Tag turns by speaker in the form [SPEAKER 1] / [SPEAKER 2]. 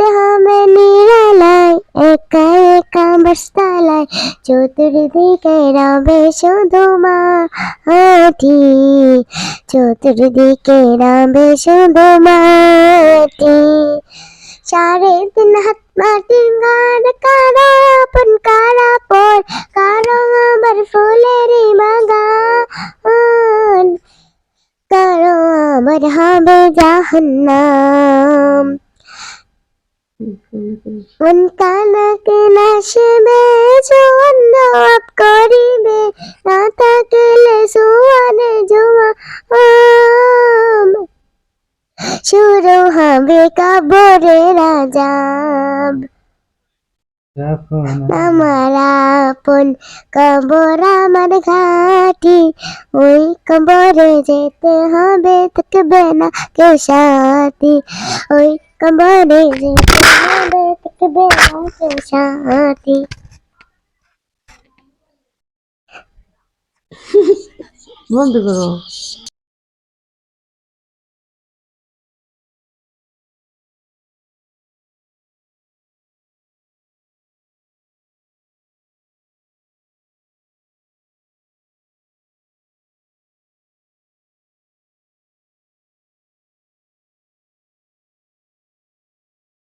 [SPEAKER 1] हमें नीरा लाई एका एका लाई चतुर्दी के बेशो धुमा हाथी सारे दिन हाथ माटी गान कारा अपन कारा पोर कारो अमर रे मागा। कारो अमर हमें जहन्नम মন নাশবে জোয়ান আপ করিবে না থাকলে সুয়ানে জোয়া শুরু হবে কবরে রাজাব আমার আপন কবর আমার ঘাটি ওই কবরে যেতে হবে থাকবে না কেউ সাথী ওই কবরে যেতে হবে থাকবে না কেউ সাথী
[SPEAKER 2] বন্ধ করো